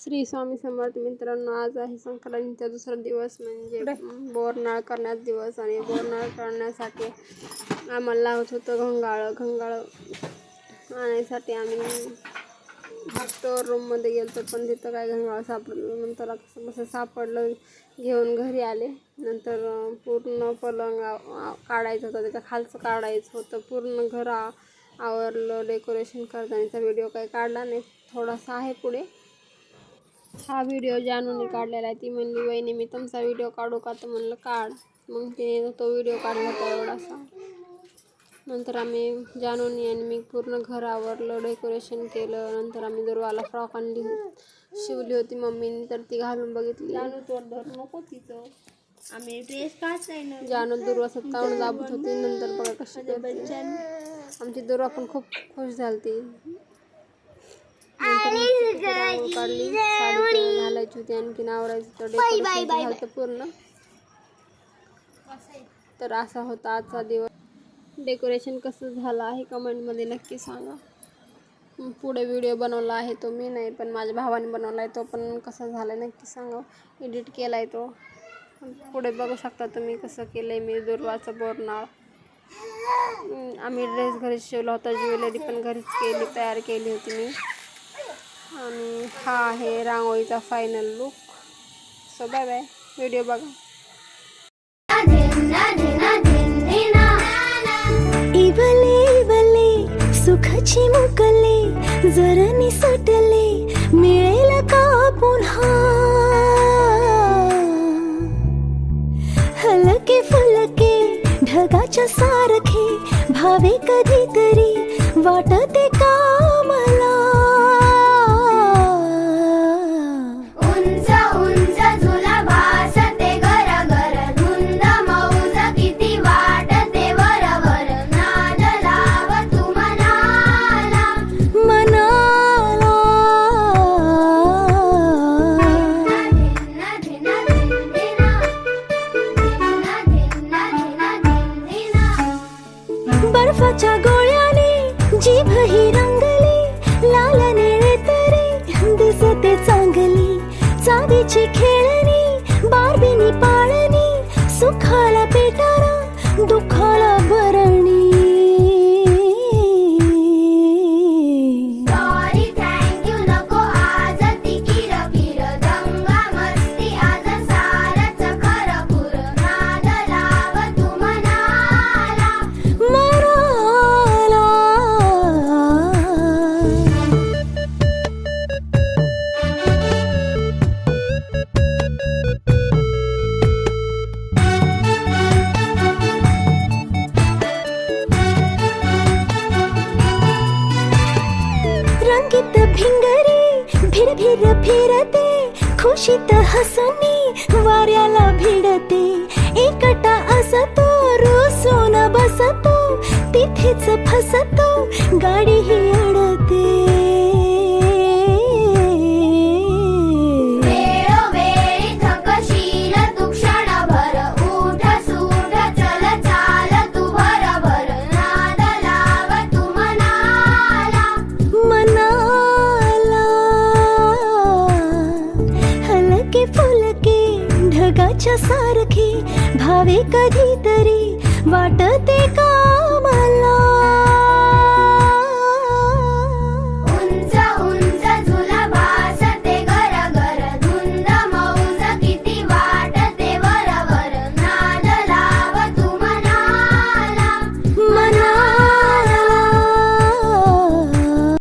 श्री स्वामी समर्थ मित्रांनो आज आहे संक्रांतीचा दुसरा दिवस म्हणजे बोरनाळ करण्याचा दिवस आणि बोरनाळ करण्यासाठी आम्हाला लागत होतं घंगाळं. घंगाळं आणण्यासाठी आम्ही स्टोर रूममध्ये गेलो पण तिथं काय घंगाळं सापडलं नंतर कसं सापडलं. घेऊन घरी आले. नंतर पूर्ण पलंग काढायचं होतं. त्याच्या खालचं काढायचं होतं. पूर्ण घर आवरलं. डेकोरेशन करतानाचा व्हिडिओ काही काढला नाही. थोडासा आहे पुढे. हा व्हिडिओ जानूने काढलेला आहे. ती म्हणली वहिनी मी तुमचा व्हिडिओ काढू का? तर म्हणलं काढ. मग तिने तो व्हिडिओ काढला होता एवढासा. नंतर आम्ही जानूनी आणि मी पूर्ण घर आवरलं डेकोरेशन केलं. नंतर आम्ही दुर्वाला फ्रॉक आणली. शिवली होती मम्मीने तर ती घालून बघितली. जानू तोड धरू नको तिचं. आम्ही ड्रेस काच आहे ना. जानू दुर्वा सत्तावन्न दाबत होती नंतर बघा कशी आमची दुर्वा पण खूप खुश झाली तिची रांगोळी काढली साडी घालायची होती आणखीन आवरायचं होतं डेकोरेशन झालं पूर्ण. तर असा होता आजचा दिवस. डेकोरेशन कसं झालं आहे कमेंटमध्ये नक्की सांगा. पुढे व्हिडिओ बनवला आहे तो मी नाही पण माझ्या भावाने बनवला आहे तो पण कसा झाला आहे नक्की सांगा. एडिट केला आहे तो. पुढे बघू शकता तुम्ही कसं केलं आहे मी दुर्वाचं बोरनाळ. आम्ही ड्रेस घरीच शिवला होता ज्वेलरी पण घरीच केली तयार केली होती मी. आणि हा आहे रांगोळीचा final look so bye bye video बघा. इवले सुखाची मुकले जर निसटले मिळेल का पुन्हा? हलके फुलके ढगाच्या सारखे भावे कधीतरी वाटते का? बर्फाच्या गोळ्याने जीभ ही रंगली लाल निळे तरी दिसते चांगली चांदीची खेळणी बारबीनी पाळणी सुखाला पेटारा दुखाला फिरते खुशीत हसनी वाऱ्याला भिडते. एकटा असतो रुसून बसतो तिथेच फसतो गाडी ही सारखी भावे कधीतरी वाटते का?